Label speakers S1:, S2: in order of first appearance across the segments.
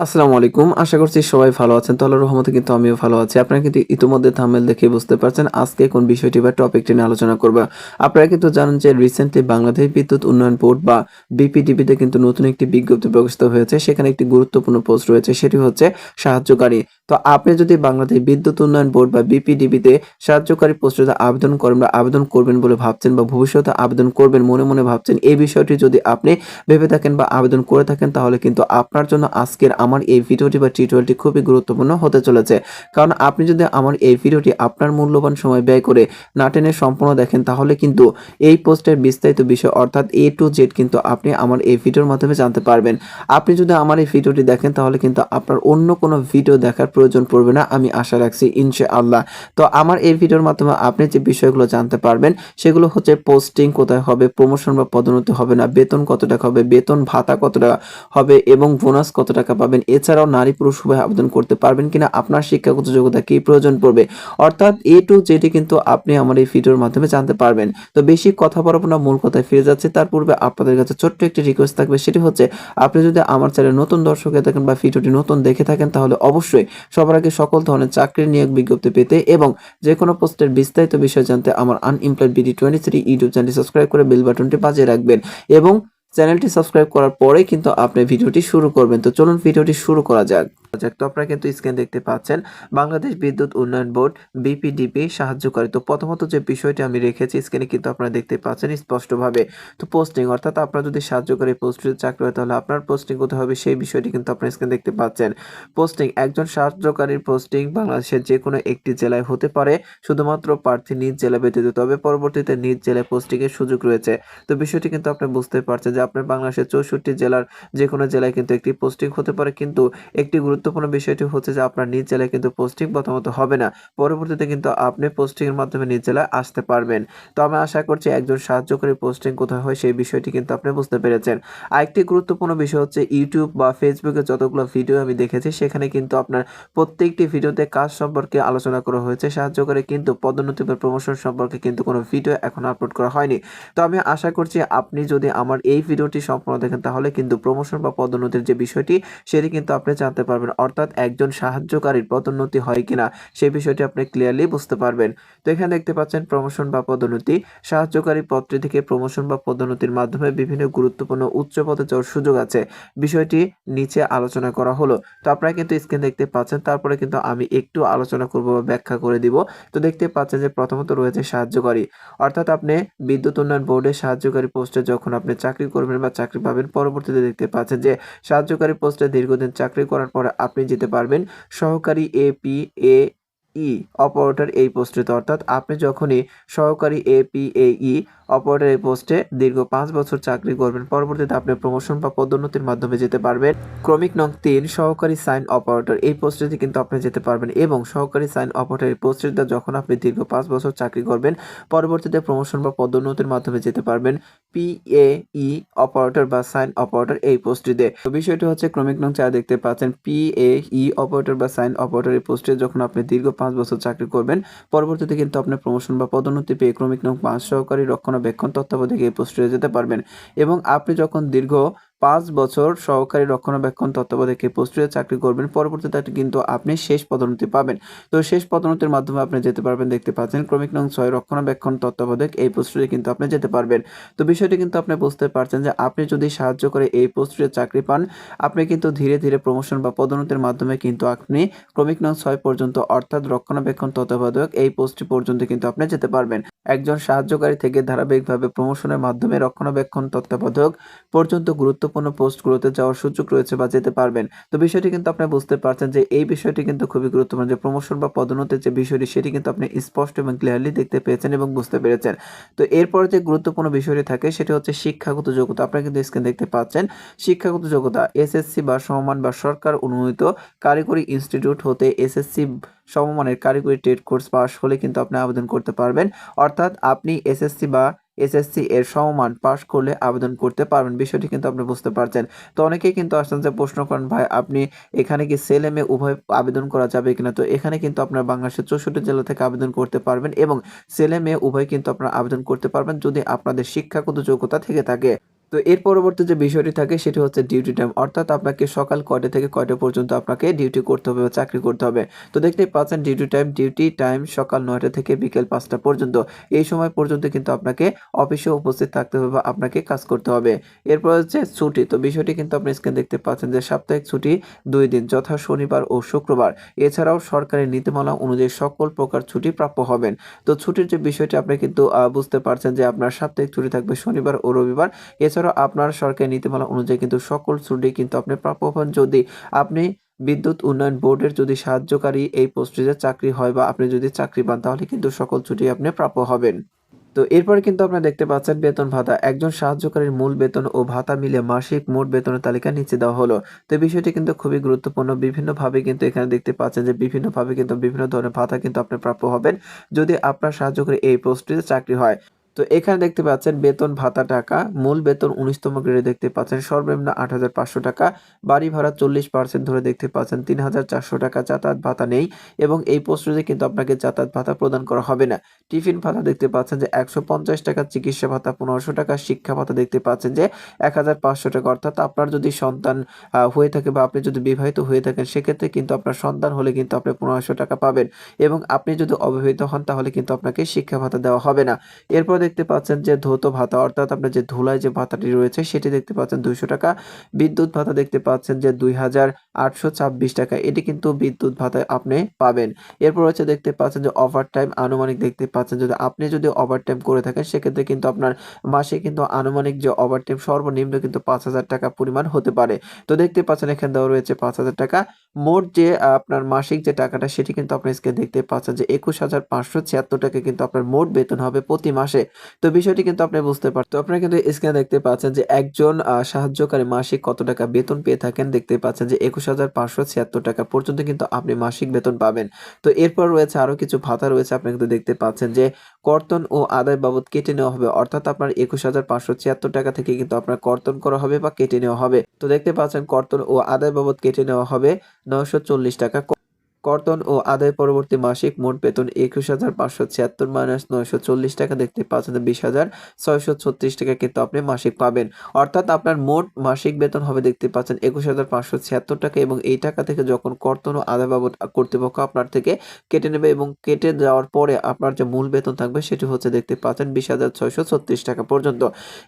S1: আসসালামু আলাইকুম। আশা করছি সবাই ভালো আছেন। তো আল্লাহর রহমতে কিন্তু আমিও ভালো আছি। আপনারা কিন্তু ইতিমধ্যে থামেল দেখে বুঝতে পারছেন আজকে কোন বিষয়টি বা টপিকটি নিয়ে আলোচনা করব। আপনারা কিন্তু জানেন যে রিসেন্টলি বাংলাদেশ বিদ্যুৎ উন্নয়ন বোর্ড বা বিপিডিবিতে কিন্তু নতুন একটি বিজ্ঞপ্তি প্রকাশিত হয়েছে। সেখানে একটি গুরুত্বপূর্ণ পোস্ট রয়েছে। সেটি হচ্ছে সাহায্যকারী। তো আপনি যদি বাংলাদেশ বিদ্যুৎ উন্নয়ন বোর্ড বা বিপিডিবিতে সাহায্যকারী পোস্টে আবেদন করেন বা আবেদন করবেন বলে ভাবছেন বা ভবিষ্যতে আবেদন করবেন মনে মনে ভাবছেন, এই বিষয়টি যদি আপনি ভেবে থাকেন বা আবেদন করে থাকেন, তাহলে কিন্তু আপনার জন্য আজকের আমার এই ভিডিওটি বা টিউটোরিয়ালটি খুবই গুরুত্বপূর্ণ হতে চলেছে। কারণ আপনি যদি আমার এই ভিডিওটি আপনার মূল্যবান সময় ব্যয় করে না টেনে সম্পূর্ণ দেখেন, তাহলে কিন্তু এই পোস্টের বিস্তারিত বিষয় অর্থাৎ এ টু জেড কিন্তু আপনি আমার এই ভিডিওর মাধ্যমে জানতে পারবেন। আপনি যদি আমার এই ভিডিওটি দেখেন, তাহলে কিন্তু আপনার অন্য কোনো ভিডিও দেখার প্রয়োজন পড়বে না, আমি আশা রাখছি, ইনশাআল্লাহ। তো আমার এই ভিডিওর মাধ্যমে আপনি যে বিষয়গুলো জানতে পারবেন, সেগুলো হচ্ছে পোস্টিং কোথায় হবে, প্রমোশন বা পদোন্নতি হবে না, বেতন কত টাকা হবে, বেতন ভাতা কত টাকা হবে এবং বোনাস কত টাকা পাবেন এছাড়াও নারী পুরুষ উভয় আবেদন করতে পারবেন কিনা আপনার শিক্ষাগত যোগ্যতা কি প্রয়োজন পড়বে? অর্থাৎ এ টু যেটি কিন্তু আপনি আমার এই ভিডিওর মাধ্যমে জানতে পারবেন। তো বেশি কথা বলব না, মূল কথায় ফিরে যাচ্ছে। তার পূর্বে আপনাদের কাছে ছোট্ট একটি রিকোয়েস্ট থাকবে, সেটি হচ্ছে, আপনি যদি আমার চ্যানেলে নতুন দর্শক হয়ে থাকেন বা ভিডিওটি নতুন দেখে থাকেন, তাহলে অবশ্যই সবার আগে সকল ধরনের চাকরির নিয়োগ বিজ্ঞপ্তি পেতে এবং যে কোনো পোস্টের বিস্তারিত বিষয় জানতে আমার unemployed BD twenty three YouTube চ্যানেলটি সাবস্ক্রাইব করে বেল বাটনটি বাজিয়ে রাখবেন এবং চ্যানেলটি সাবস্ক্রাইব করার পরে কিন্তু আপনি ভিডিওটি শুরু করবেন। তো চলুন ভিডিওটি শুরু করা যাক। তো আপনারা কিন্তু স্ক্রিন দেখতে পাচ্ছেন, বাংলাদেশ বিদ্যুৎ উন্নয়ন বোর্ড, বিপিডিপি, সাহায্যকারী। তো প্রথমত যে বিষয়টি আমি রেখেছি, স্ক্রিনে কিন্তু আপনারা দেখতে পাচ্ছেন স্পষ্টভাবে তো পোস্টিং, অর্থাৎ আপনার যদি সাহায্যকারী পোস্টে চাকরি হয়, তাহলে আপনার পোস্টিং কোথায় হবে, সেই বিষয়টি কিন্তু আপনারা স্ক্রিনে দেখতে পাচ্ছেন। পোস্টিং, একজন সাহায্যকারীর পোস্টিং বাংলাদেশের যে কোনো একটি জেলায় হতে পারে, শুধুমাত্র প্রার্থী নিজ জেলা ব্যতীত, তবে পরবর্তীতে নিজ জেলায় পোস্টিং এর সুযোগ রয়েছে। তো বিষয়টি কিন্তু আপনি বুঝতে পারছেন যে আপনার বাংলাদেশের চৌষট্টি জেলার যে কোনো জেলায় কিন্তু একটি পোস্টিং হতে পারে। কিন্তু একটি গুরুত্বপূর্ণ বিষয়টি হচ্ছে যে আপনার নিজ জেলায় কিন্তু পোস্টিং প্রথমত হবে না। পরবর্তীতে কিন্তু আপনি পোস্টিং এর মাধ্যমে নিজ জেলায় আসতে পারবেন। তো আমি আশা করছি একজন সাহায্যকারী পোস্টিং কোথায় হয় সেই বিষয়টি কিন্তু আপনি বুঝতে পেরেছেন। আরেকটি গুরুত্বপূর্ণ বিষয় হচ্ছে ইউটিউব বা ফেসবুকে যতগুলো ভিডিও আমি দেখেছি, সেখানে কিন্তু আপনার প্রত্যেকটি ভিডিওতে কাজ সম্পর্কে আলোচনা করা হয়েছে। সাহায্যকারী কিন্তু পদোন্নতি বা প্রমোশন সম্পর্কে কিন্তু কোনো ভিডিও এখন আপলোড করা হয়নি। তো আমি আশা করছি আপনি যদি আমার এই ভিডিওটি সম্পূর্ণ দেখেন, তাহলে কিন্তু প্রমোশন বা পদোন্নতির যে বিষয়টি, সেটি কিন্তু আপনি জানতে পারবেন। অর্থাৎ একজন সাহায্যকারীর পদোন্নতি হয় কিনা সেই বিষয়টি আপনি ক্লিয়ারলি বুঝতে পারবেন। তো এখানে দেখতে পাচ্ছেন প্রমোশন বা পদোন্নতি। সাহায্যকারী পদটি থেকে প্রমোশন বা পদোন্নতির মাধ্যমে বিভিন্ন গুরুত্বপূর্ণ উচ্চ পদে যাওয়ার সুযোগ আছে। বিষয়টি নিচে আলোচনা করা হলো। তো আপনারা কিন্তু স্ক্রিন দেখতে পাচ্ছেন, তারপরে কিন্তু আমি একটু আলোচনা করব বা ব্যাখ্যা করে দিব। তো দেখতে পাচ্ছেন যে প্রথমত রয়েছে সাহায্যকারী। অর্থাৎ আপনি বিদ্যুৎ উন্নয়ন বোর্ডে সাহায্যকারী পোস্টে যখন আপনি চাকরি করবেন বা চাকরি পাবেন। পরবর্তীতে দেখতে পাচ্ছেন যে সাহায্যকারী পোস্টে দীর্ঘদিন চাকরি করার পর আপনি যেতে পারবেন। সহকারী এপি এ ই, অপারেটর এই পোস্টটিতে। অর্থাৎ আপনি যখনই সহকারী এপিএই অপারেটর এই পোস্টে দীর্ঘ পাঁচ বছর চাকরি করবেন, পরবর্তীতে আপনি প্রমোশন বা পদোন্নতির মাধ্যমে যেতে পারবেন। ক্রমিক নং তিন, সহকারী সাইন অপারেটর এই পোস্টটিতে কিন্তু আপনি যেতে পারবেন এবং সহকারী সাইন অপারেটর এই পোস্টটিতে যখন আপনি দীর্ঘ পাঁচ বছর চাকরি করবেন, পরবর্তীতে প্রমোশন বা পদোন্নতির মাধ্যমে যেতে পারবেন পিএই অপারেটর বা সাইন অপারেটর এই পোস্টটিতে। বিষয়টি হচ্ছে ক্রমিক নং চার দেখতে পাচ্ছেন পিএই অপারেটর বা সাইন অপারেটর এই পোস্টে যখন আপনি দীর্ঘ পাঁচ বছর চাকরি করবেন, পরবর্তীতে কিন্তু আপনি প্রমোশন বা পদোন্নতি পেয়ে ক্রমিক নং পাঁচ সহকারী রক্ষণাবেক্ষণ তত্ত্বাবধায়ক এই পোস্টে যেতে পারবেন। এবং আপনি যখন দীর্ঘ পাঁচ বছর সহকারী রক্ষণাবেক্ষণ তত্ত্বাবধায়ক পোস্টে চাকরি করবেন। পরবর্তীতে কিন্তু আপনি শেষ পদোন্নতি পাবেন। তো শেষ পদোন্নতির মাধ্যমে আপনি যেতে পারবেন, দেখতে পাচ্ছেন ক্রমিক নং ছয় রক্ষণাবেক্ষণ তত্ত্বাবধায়ক এই পোস্টে কিন্তু আপনি যেতে পারবেন। তো বিষয়টি কিন্তু আপনি বুঝতে পারছেন যে আপনি যদি সাহায্য করে এই পোস্টে চাকরি পান, আপনি কিন্তু ধীরে ধীরে প্রমোশন বা পদোন্নতির মাধ্যমে কিন্তু আপনি ক্রমিক নং ছয় পর্যন্ত অর্থাৎ রক্ষণাবেক্ষণ তত্ত্বাবধায়ক এই পোস্টটি পর্যন্ত কিন্তু আপনি যেতে পারবেন। একজন সাহায্যকারী থেকে ধারাবাহিকভাবে প্রমোশনের মাধ্যমে রক্ষণাবেক্ষণ তত্ত্বাবধায়ক পর্যন্ত গুরুত্বপূর্ণ পোস্টগুলোতে যাওয়ার সুযোগ রয়েছে বা যেতে পারবেন। তো বিষয়টি কিন্তু আপনি বুঝতে পারছেন যে এই বিষয়টি কিন্তু খুবই গুরুত্বপূর্ণ। যে প্রমোশন বা পদোন্নতির যে বিষয়টি, সেটি কিন্তু আপনি স্পষ্ট এবং ক্লিয়ারলি দেখতে পেয়েছেন এবং বুঝতে পেরেছেন। তো এরপর যে গুরুত্বপূর্ণ বিষয়টি থাকে, সেটি হচ্ছে শিক্ষাগত যোগ্যতা। আপনারা কিন্তু স্ক্রিন দেখতে পাচ্ছেন, শিক্ষাগত যোগ্যতা এসএসসি বা সমমান বা সরকার অনুমোদিত কারিগরি ইনস্টিটিউট হতে এসএসসি সমমানের কারিগরি ট্রেড কোর্স পাস হলে কিন্তু আপনি আবেদন করতে পারবেন। অর্থাৎ আপনি এসএসসি বা এসএসসি এর সমমান পাশ করলে আবেদন করতে পারবেন। বিষয়টি কিন্তু আপনি বুঝতে পারছেন। তো অনেকেই কিন্তু আসছেন যে প্রশ্ন করেন, ভাই, আপনি এখানে কি ছেলে মেয়ে উভয় আবেদন করা যাবে কিনা? তো এখানে কিন্তু আপনার বাংলাদেশের চৌষট্টি জেলা থেকে আবেদন করতে পারবেন এবং ছেলে মেয়ে উভয় কিন্তু আপনারা আবেদন করতে পারবেন যদি আপনাদের শিক্ষাগত যোগ্যতা থেকে থাকে। তো এর পরবর্তী যে বিষয়টি থাকে, সেটি হচ্ছে ডিউটি টাইম অর্থাৎ আপনাকে সকাল কয়টা থেকে কয়টা পর্যন্ত আপনাকে ডিউটি করতে হবে বা চাকরি করতে হবে। তো দেখতেই পাচ্ছেন ডিউটি টাইম ডিউটি টাইম সকাল নয়টা থেকে বিকেল পাঁচটা পর্যন্ত। এই সময় পর্যন্ত কিন্তু আপনাকে অফিসে উপস্থিত থাকতে হবে বা আপনাকে কাজ করতে হবে। এরপর হচ্ছে ছুটি। তো বিষয়টি কিন্তু আপনি স্ক্রিন দেখতে পাচ্ছেন যে সাপ্তাহিক ছুটি দুই দিন, যথা শনিবার ও শুক্রবার। এছাড়াও সরকারের নীতিমালা অনুযায়ী সকল প্রকার ছুটি প্রাপ্য হবেন। তো ছুটির যে বিষয়টি আপনি কিন্তু বুঝতে পারছেন যে আপনার সাপ্তাহিক ছুটি থাকবে শনিবার ও রবিবার। এছাড়াও আপনার সরকারি নীতিমালা অনুযায়ী কিন্তু সকল ছুটি কিন্তু আপনি প্রাপ্য হবেন যদি আপনি বিদ্যুৎ উন্নয়ন বোর্ডের যদি সাহায্যকারী এই পোস্টে চাকরি হয় বা আপনি যদি চাকরি পান, তাহলে কিন্তু সকল ছুটি আপনি প্রাপ্য হবেন। তো এরপরে কিন্তু আপনারা দেখতে পাচ্ছেন বেতন ভাতা। একজন সাহায্যকারীর মূল বেতন ও ভাতা মিলে মাসিক মোট বেতনের তালিকা নিচে দেওয়া হলো। তো বিষয়টি কিন্তু খুবই গুরুত্বপূর্ণ। বিভিন্নভাবে কিন্তু এখানে দেখতে পাচ্ছেন যে বিভিন্নভাবে কিন্তু বিভিন্ন ধরনের ভাতা কিন্তু আপনি প্রাপ্য হবেন যদি আপনার সাহায্যকারী এই পোস্টটিতে চাকরি হয়। তো এখানে দেখতে পাচ্ছেন বেতন, ভাতা, টাকা। মূল বেতন উনিশতম গ্রেডে দেখতে পাচ্ছেন। সর্বনিম্ন আট হাজার পাঁচশো টাকা। বাড়ি ভাড়া চল্লিশ পার্সেন্ট ধরে দেখতে পাচ্ছেন। তিন হাজার চারশো টাকা যাতায়াত ভাতা নেই এবং এই পোস্টে কিন্তু আপনাকে যাতায়াত ভাতা প্রদান করা হবে না। টিফিন ভাতা দেখতে পাচ্ছেন যে একশো পঞ্চাশ টাকা, চিকিৎসা ভাতা পনেরোশো টাকা, শিক্ষা ভাতা দেখতে পাচ্ছেন যে এক হাজার পাঁচশো টাকা। অর্থাৎ আপনার যদি সন্তান হয়ে থাকে বা আপনি যদি বিবাহিত হয়ে থাকেন, সেক্ষেত্রে কিন্তু আপনার সন্তান হলে কিন্তু আপনি পনেরোশো টাকা পাবেন এবং আপনি যদি অবিবাহিত হন, তাহলে কিন্তু আপনাকে শিক্ষা ভাতা দেওয়া হবে না। এরপর দেখতে পাচ্ছেন যে ধৌত ভাতা, অর্থাৎ আপনার যে ধুলায় যে ভাতাটি রয়েছে, সেটি দেখতে পাচ্ছেন দুইশো টাকা। বিদ্যুৎ ভাতা দেখতে পাচ্ছেন যে দুই হাজার আটশো ছাব্বিশ টাকা। এটি কিন্তু বিদ্যুৎ ভাতা আপনি পাবেন। এরপর হচ্ছে দেখতে পাচ্ছেন যে ওভার টাইম আনুমানিক দেখতে পাচ্ছেন যদি আপনি যদি ওভার টাইম করে থাকেন, সেক্ষেত্রে কিন্তু আপনার মাসে কিন্তু আনুমানিক যে ওভার টাইম সর্বনিম্ন কিন্তু পাঁচ হাজার টাকা পরিমাণ হতে পারে। তো দেখতে পাচ্ছেন এখানে দেওয়া রয়েছে পাঁচ হাজার টাকা। মোট যে আপনার মাসিক যে টাকাটা, সেটি কিন্তু আপনি স্ক্রিনে দেখতে পাচ্ছেন যে একুশ হাজার পাঁচশো ছিয়াত্তর টাকা কিন্তু আপনার মোট বেতন হবে প্রতি মাসে। তো বিষয়টি কিন্তু আপনি বুঝতে পারছেন তো আপনারা কিন্তু স্ক্রিনে দেখতে পাচ্ছেন যে একজন সাহায্যকারী মাসিক কত টাকা বেতন পেয়ে থাকেন, দেখতে পাচ্ছেন যে একুশ টাকা পর্যন্ত কিন্তু আপনি মাসিক বেতন পাবেন। তো এরপর রয়েছে আরও কিছু ভাতা রয়েছে আপনি কিন্তু দেখতে পাচ্ছেন যে কর্তন ও আদায় বাবদ কেটে নেওয়া হবে, অর্থাৎ আপনার একুশ টাকা থেকে কিন্তু আপনার কর্তন করা হবে বা কেটে নেওয়া হবে। তো দেখতে পাচ্ছেন কর্তন ও আদায় বাবদ কেটে নেওয়া হবে নয়শো চল্লিশ টাকা। কর্তন ও আদায় পরবর্তী মাসিক মোট বেতন একুশ হাজার পাঁচশো ছিয়াত্তর মাইনাস নয়শো চল্লিশ টাকা দেখতে পাচ্ছেন। বিশ হাজার ছয়শো ছত্রিশ টাকা কিন্তু আপনি মাসিক পাবেন। অর্থাৎ আপনার মোট মাসিক বেতন হবে দেখতে পাচ্ছেন একুশ হাজার পাঁচশো ছিয়াত্তর টাকা এবং এই টাকা থেকে যখন কর্তন ও আদায় বাবদ কর্তৃপক্ষ আপনার থেকে কেটে নেবে এবং কেটে যাওয়ার পরে আপনার যে মূল বেতন থাকবে সেটি হচ্ছে দেখতে পাচ্ছেন বিশ হাজার ছয়শো ছত্রিশ টাকা পর্যন্ত।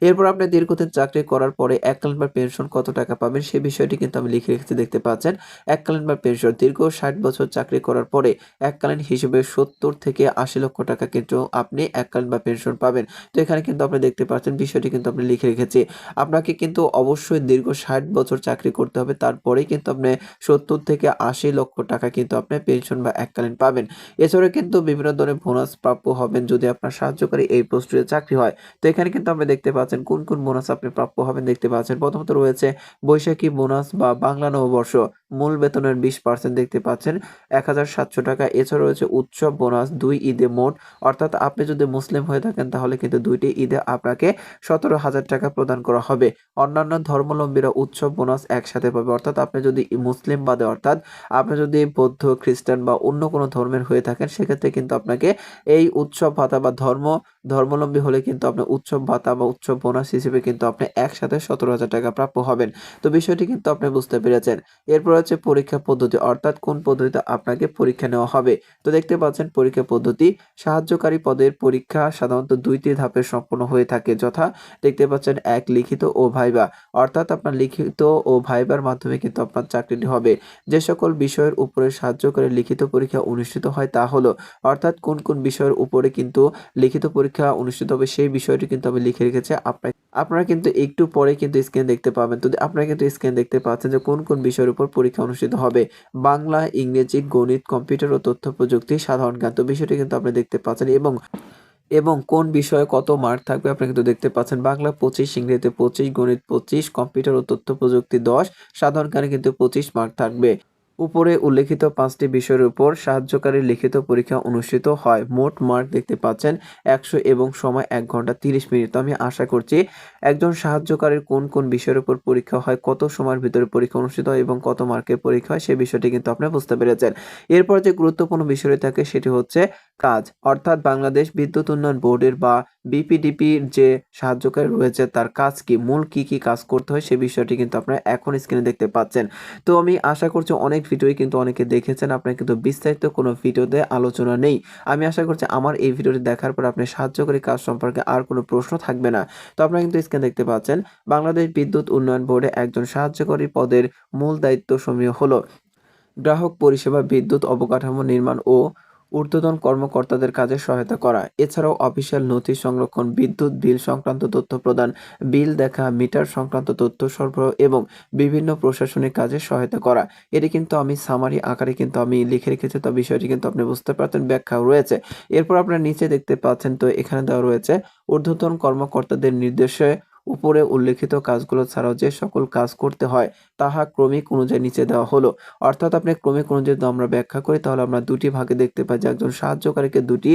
S1: এরপর আপনি দীর্ঘদিন চাকরি করার পরে এককালীন বা পেনশন কত টাকা পাবেন সে বিষয়টি কিন্তু আমি লিখে রেখেছি দেখতে পাচ্ছেন। এককালীন বা পেনশন দীর্ঘ ষাট বছর চাকরি করার পরে এককালীন হিসেবে সত্তর থেকে আশি লক্ষ টাকা কিন্তু আপনি এককালীন বা পেনশন পাবেন। তো এখানে কিন্তু আপনি দেখতে পাচ্ছেন বিষয়টি কিন্তু আপনি লিখে রেখেছি। আপনাকে কিন্তু অবশ্যই দীর্ঘ ষাট বছর চাকরি করতে হবে, তারপরেই কিন্তু আপনি সত্তর থেকে আশি লক্ষ টাকা কিন্তু আপনি পেনশন বা এককালীন পাবেন। এছাড়া কিন্তু বিভিন্ন ধরনের বোনাস প্রাপ্য হবেন যদি আপনার সাহায্যকারী এই পোস্টে চাকরি হয়। তো এখানে কিন্তু আপনি দেখতে পাচ্ছেন কোন কোন বোনাস আপনি প্রাপ্য হবেন দেখতে পাচ্ছেন। প্রথমত রয়েছে বৈশাখী বোনাস বা বাংলা নববর্ষ। মূল বেতনের বিশ পার্সেন্ট দেখতে পাচ্ছেন। এক হাজার সাতশো টাকা। এছাড়া রয়েছে উৎসব বোনাস, দুই ঈদে মোট। অর্থাৎ আপনি যদি মুসলিম হয়ে থাকেন, তাহলে কিন্তু দুইটি ঈদে আপনাকে সতেরো হাজার টাকা প্রদান করা হবে। অন্যান্য ধর্মাবলম্বীরা উৎসব বোনাস একসাথে পাবে। অর্থাৎ আপনি যদি মুসলিম বাদে, অর্থাৎ আপনি যদি বৌদ্ধ, খ্রিস্টান বা অন্য কোনো ধর্মের হয়ে থাকেন, সেক্ষেত্রে কিন্তু আপনাকে এই উৎসব ভাতা বা ধর্ম ধর্মাবলম্বী হলে কিন্তু আপনি উৎসব ভাতা বা উৎসব বোনাস হিসেবে কিন্তু আপনি একসাথে সতেরো হাজার টাকা প্রাপ্য হবেন। তো বিষয়টি কিন্তু আপনি বুঝতে পেরেছেন। এরপর হচ্ছে পরীক্ষা পদ্ধতি। অর্থাৎ কোন পদ্ধতিতে আপনাকে পরীক্ষা নেওয়া হবে। তো দেখতে পাচ্ছেন, পরীক্ষা পদ্ধতি সাহায্যকারী পদের পরীক্ষা সাধারণত দুইটি ধাপে সম্পন্ন হয়ে থাকে, যথা দেখতে পাচ্ছেন, এক লিখিত ও ভাইবা। অর্থাৎ আপনার লিখিত ও ভাইবার মাধ্যমে কিন্তু আপনার চাকরিটি হবে। যে সকল বিষয়ের উপরে সাহায্যকারী লিখিত পরীক্ষা অনুষ্ঠিত হয় তা হলো, অর্থাৎ কোন কোন বিষয়ের উপরে কিন্তু লিখিত পরীক্ষা অনুষ্ঠিত হবে, সেই বিষয়টি কিন্তু আমি লিখে রেখেছি আপনার আপনারা কিন্তু একটু পরে কিন্তু স্ক্রিন দেখতে পাবেন। তো আপনারা কিন্তু স্ক্রিন দেখতে পাচ্ছেন যে কোন কোন বিষয়ের উপর পরীক্ষা অনুষ্ঠিত হবে। বাংলা, ইংরেজি, গণিত কম্পিউটার ও তথ্য প্রযুক্তি, সাধারণ জ্ঞান। তো বিষয়টি কিন্তু আপনি দেখতে পাচ্ছেন এবং এবং কোন বিষয়ে কত মার্ক থাকবে আপনি কিন্তু দেখতে পাচ্ছেন। বাংলা পঁচিশ, ইংরেজিতে পঁচিশ, গণিত পঁচিশ কম্পিউটার ও তথ্য প্রযুক্তি দশ, সাধারণ জ্ঞানে কিন্তু পঁচিশ মার্ক থাকবে। উপরে উল্লেখিত পাঁচটি বিষয়ের উপর সাহায্যকারী লিখিত পরীক্ষা অনুষ্ঠিত হয়। মোট মার্ক দেখতে পাচ্ছেন একশো এবং সময় এক ঘণ্টা তিরিশ মিনিট। আমি আশা করছি একজন সাহায্যকারীর কোন কোন বিষয়ের উপর পরীক্ষা হয়, কত সময়ের ভিতরে পরীক্ষা অনুষ্ঠিত হয় এবং কত মার্কের পরীক্ষা হয় সেই বিষয়টি কিন্তু আপনি বুঝতে পেরেছেন। এরপর যে গুরুত্বপূর্ণ বিষয়টি থাকে সেটি হচ্ছে কাজ। অর্থাৎ বাংলাদেশ বিদ্যুৎ উন্নয়ন বোর্ডের বা বিপিডিপির যে সাহায্যকারী রয়েছে, তার কাজ কি, মূল কি কি কাজ করতে হয় সে বিষয়টি কিন্তু আপনারা এখন স্ক্রিনে দেখতে পাচ্ছেন। তো আমি আশা করছি অনেক ভিডিওই কিন্তু অনেকে দেখেছেন, আপনার কিন্তু বিস্তারিত কোনো ভিডিওতে আলোচনা নেই। আমি আশা করছি আমার এই ভিডিওটি দেখার পর আপনি সাহায্যকারী কাজ সম্পর্কে আর কোনো প্রশ্ন থাকবে না। তো আপনারা কিন্তু স্ক্রিনে দেখতে পাচ্ছেন, বাংলাদেশ বিদ্যুৎ উন্নয়ন বোর্ডে একজন সাহায্যকারী পদের মূল দায়িত্ব সমূহ হলো গ্রাহক পরিষেবা, বিদ্যুৎ অবকাঠামো নির্মাণ ও ঊর্ধ্বতন কর্মকর্তাদের কাজে সহায়তা করা। এছাড়াও অফিসিয়াল নথি সংরক্ষণ, বিদ্যুৎ, বিল সংক্রান্ত তথ্য প্রদান, বিল দেখা, মিটার সংক্রান্ত তথ্য সরবরাহ এবং বিভিন্ন প্রশাসনিক কাজে সহায়তা করা। এটি কিন্তু আমি সামারি আকারে কিন্তু আমি লিখে রেখেছি, তো বিষয়টি কিন্তু আপনি বুঝতে পারতেন ব্যাখ্যাও রয়েছে। এরপর আপনারা নিচে দেখতে পাচ্ছেন, তো এখানে দেওয়া রয়েছে, ঊর্ধ্বতন কর্মকর্তাদের নির্দেশে উপরে উল্লেখিত কাজগুলো ছাড়াও যে সকল কাজ করতে হয়, তাহা ক্রমিক অনুযায়ী নিচে দেওয়া হলো। অর্থাৎ আপনি ক্রমিক অনুযায়ী আমরা ব্যাখ্যা করি, তাহলে আমরা দুটি ভাগে দেখতে পাই যে একজন সাহায্যকারীকে দুটি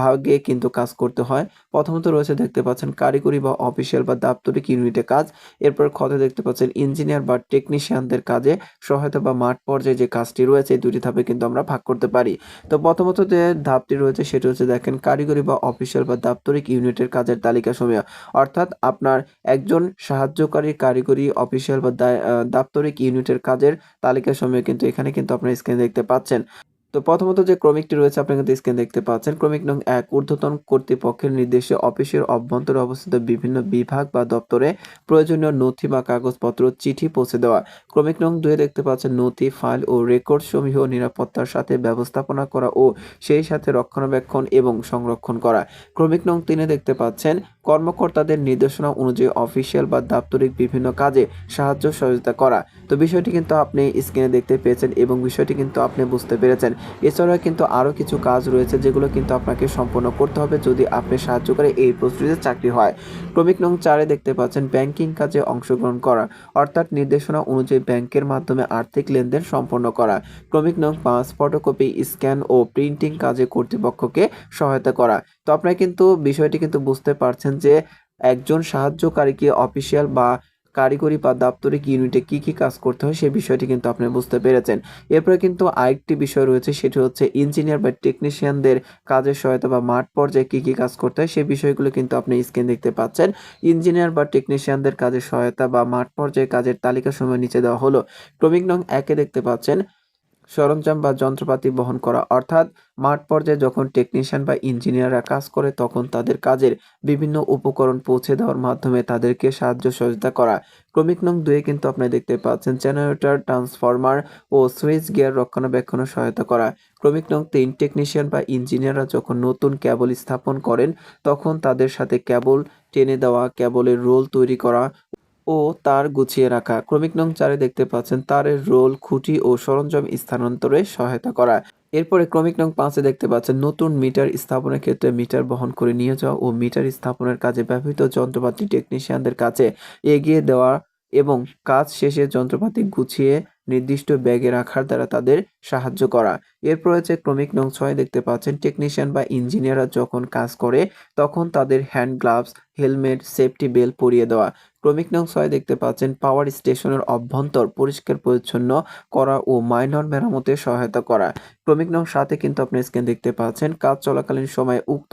S1: ভাগে কিন্তু কাজ করতে হয়। প্রথমত রয়েছে দেখতে পাচ্ছেন কারিগরি বা অফিসিয়াল বা দাপ্তরিক ইউনিটে কাজ। এরপর ক্ষতে দেখতে পাচ্ছেন ইঞ্জিনিয়ার বা টেকনিশিয়ানদের কাজে সহায়তা বা মাঠ পর্যায়ে যে কাজটি রয়েছে, এই দুটি ধাপে কিন্তু আমরা ভাগ করতে পারি। তো প্রথমত যে ধাপটি রয়েছে, সেটি হচ্ছে দেখেন কারিগরি বা অফিসিয়াল বা দাপ্তরিক ইউনিটের কাজের তালিকা সমূহ। অর্থাৎ আপনার একজন সাহায্যকারী কারিগরি অফিসিয়াল বা দাপ্তরিক ইউনিটের কাজের তালিকা সময় কিন্তু এখানে কিন্তু আপনার স্ক্রিনে দেখতে পাচ্ছেন। তো প্রথমত যে ক্রমিকটি রয়েছে, আপনি কিন্তু স্ক্রিন দেখতে পাচ্ছেন। ক্রমিক নং এক, ঊর্ধ্বতন কর্তৃপক্ষের নির্দেশে অফিসের অভ্যন্তরে অবস্থিত বিভিন্ন বিভাগ বা দপ্তরে প্রয়োজনীয় নথি বা কাগজপত্র, চিঠি পৌঁছে দেওয়া ক্রমিক নং দুয়ে দেখতে পাচ্ছেন নথি, ফাইল ও রেকর্ড সমূহ নিরাপত্তার সাথে ব্যবস্থাপনা করা ও সেই সাথে রক্ষণাবেক্ষণ এবং সংরক্ষণ করা। ক্রমিক নং তিনে দেখতে পাচ্ছেন, কর্মকর্তাদের নির্দেশনা অনুযায়ী অফিসিয়াল বা দাপ্তরিক বিভিন্ন কাজে সাহায্য সহযোগিতা করা। তো বিষয়টি কিন্তু আপনি স্ক্রিনে দেখতে পেয়েছেন এবং বিষয়টি কিন্তু আপনি বুঝতে পেরেছেন। এছাড়াও কিন্তু আরও কিছু কাজ রয়েছে যেগুলো কিন্তু আপনাকে সম্পন্ন করতে হবে যদি আপনি সাহায্য করে এই প্রস্তুতিতে চাকরি হয়। ক্রমিক নং চারে দেখতে পাচ্ছেন ব্যাংকিং কাজে অংশগ্রহণ করা, অর্থাৎ নির্দেশনা অনুযায়ী ব্যাংকের মাধ্যমে আর্থিক লেনদেন সম্পন্ন করা। ক্রমিক নং পাঁচ, ফটোকপি, স্ক্যান ও প্রিন্টিং কাজে কর্তৃপক্ষকে সহায়তা করা। তো আপনারা কিন্তু বিষয়টি কিন্তু বুঝতে পারছেন যে একজন সাহায্যকারীকে অফিসিয়াল বা কারিগরি বা দাপ্তরিক ইউনিটে কি কি কাজ করতে হয় সেই বিষয়টি কিন্তু আপনি বুঝতে পেরেছেন। এরপরে কিন্তু আরেকটি বিষয় রয়েছে, সেটি হচ্ছে ইঞ্জিনিয়ার বা টেকনিশিয়ানদের কাজের সহায়তা বা মাঠ পর্যায়ে কি কি কাজ করতে হয় সেই বিষয়গুলো কিন্তু আপনি স্ক্রিন দেখতে পাচ্ছেন। ইঞ্জিনিয়ার বা টেকনিশিয়ানদের কাজের সহায়তা বা মাঠ পর্যায়ে কাজের তালিকা সময় নিচে দেওয়া হলো। ক্রমিক নং একে দেখতে পাচ্ছেন। সরঞ্জাম বা যন্ত্রপাতি বহন করা, অর্থাৎ মাঠ পর্যায়ে যখন টেকনিশিয়ান বা ইঞ্জিনিয়াররা কাজ করে, তখন তাদের কাজের বিভিন্ন উপকরণ পৌঁছে দেওয়ার মাধ্যমে তাদেরকে সাহায্য সহযোগিতা করা। ক্রমিক নং দুয়ে কিন্তু আপনি দেখতে পাচ্ছেন জেনারেটর ট্রান্সফরমার ও সুইচ গিয়ার রক্ষণাবেক্ষণে সহায়তা করা। ক্রমিক নং তিন টেকনিশিয়ান বা ইঞ্জিনিয়াররা যখন নতুন কেবল স্থাপন করেন, তখন তাদের সাথে কেবল টেনে দেওয়া কেবলের রোল তৈরি করা ও তার গুছিয়ে রাখা। ক্রমিক নং চারে দেখতে পাচ্ছেন তারের রোল, খুঁটি ও সরঞ্জাম স্থানান্তরে সহায়তা করা। এরপরে ক্রমিক নং পাঁচে দেখতে পাচ্ছেন নতুন মিটার স্থাপনের ক্ষেত্রে মিটার বহন করে নিয়ে যাওয়া ও মিটার স্থাপনের কাজে ব্যবহৃত যন্ত্রপাতি টেকনিশিয়ানদের কাছে এগিয়ে দেওয়া এবং কাজ শেষে যন্ত্রপাতি গুছিয়ে নির্দিষ্ট ব্যাগে রাখার দ্বারা তাদের সাহায্য করা। এরপর রয়েছে ক্রমিক নং ছয় দেখতে পাচ্ছেন টেকনিশিয়ান বা ইঞ্জিনিয়াররা যখন কাজ করে, তখন তাদের hand gloves, helmet, safety belt পরিয়ে দেওয়া। ক্রমিক নং ছয় দেখতে পাচ্ছেন পাওয়ার স্টেশনের অভ্যন্তর পরিষ্কার পরিচ্ছন্ন করা ও মাইনর মেরামতে সহায়তা করা। ক্রমিক নং সাথে কিন্তু আপনি স্ক্রিন দেখতে পাচ্ছেন। কাজ চলাকালীন সময়ে উক্ত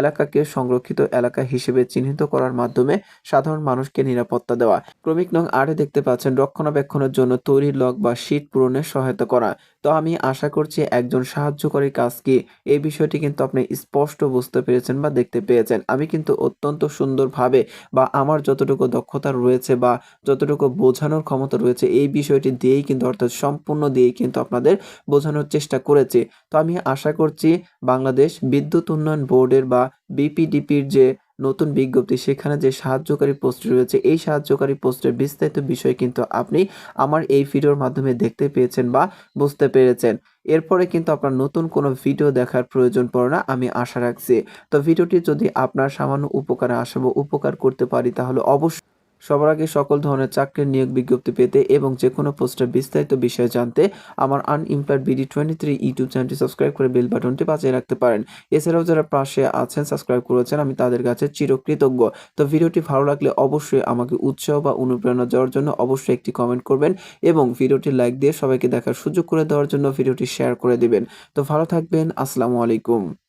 S1: এলাকাকে সংরক্ষিত এলাকা হিসেবে চিহ্নিত করার মাধ্যমে সাধারণ মানুষকে নিরাপত্তা দেওয়া। ক্রমিক নং আটে দেখতে পাচ্ছেন, রক্ষণাবেক্ষণের জন্য তৈরি লক বা শীট পূরণে সহায়তা করা। তো আমি আশা করছি একজন সাহায্যকারী কাজ কি? এই বিষয়টি কিন্তু আপনি স্পষ্ট বুঝতে পেরেছেন বা দেখতে পেয়েছেন। আমি কিন্তু অত্যন্ত সুন্দরভাবে বা আমার যতটুকু দক্ষতা রয়েছে বা যতটুকু বোঝানোর ক্ষমতা রয়েছে, এই বিষয়টি দিয়েই কিন্তু, অর্থাৎ সম্পূর্ণ দিয়েই কিন্তু আপনাদের বোঝানোর চেষ্টা করেছি। তো আমি আশা করছি বাংলাদেশ বিদ্যুৎ উন্নয়ন বোর্ডের বা বিপিডিপির যে নতুন বিজ্ঞপ্তি, সেখানে যে সাহায্যকারী পোস্ট রয়েছে, এই সাহায্যকারী পোস্টের বিস্তারিত বিষয় কিন্তু আপনি আমার এই ভিডিওর মাধ্যমে দেখতে পেয়েছেন বা বুঝতে পেরেছেন। এরপরে কিন্তু আপনার নতুন কোনো ভিডিও দেখার প্রয়োজন পড়ে না, আমি আশা রাখছি। তো ভিডিওটি যদি আপনার সামান্য উপকারে আসে বা উপকার করতে পারি, তাহলে অবশ্যই সবার আগে সকল ধরনের চাকরির নিয়োগ বিজ্ঞপ্তি পেতে এবং যে কোনো পোস্টের বিস্তারিত বিষয়ে জানতে আমার unemployed BD twenty three YouTube চ্যানেলটি সাবস্ক্রাইব করে বেল বাটনটি বাজিয়ে রাখতে পারেন। এছাড়াও যারা পাশে আছেন সাবস্ক্রাইব করেছেন, আমি তাদের কাছে চিরকৃতজ্ঞ। তো ভিডিওটি ভালো লাগলে অবশ্যই আমাকে উৎসাহ বা অনুপ্রেরণা দেওয়ার জন্য অবশ্যই একটি কমেন্ট করবেন এবং ভিডিওটি লাইক দিয়ে সবাইকে দেখার সুযোগ করে দেওয়ার জন্য ভিডিওটি শেয়ার করে দিবেন। তো ভালো থাকবেন, আসসালামু আলাইকুম।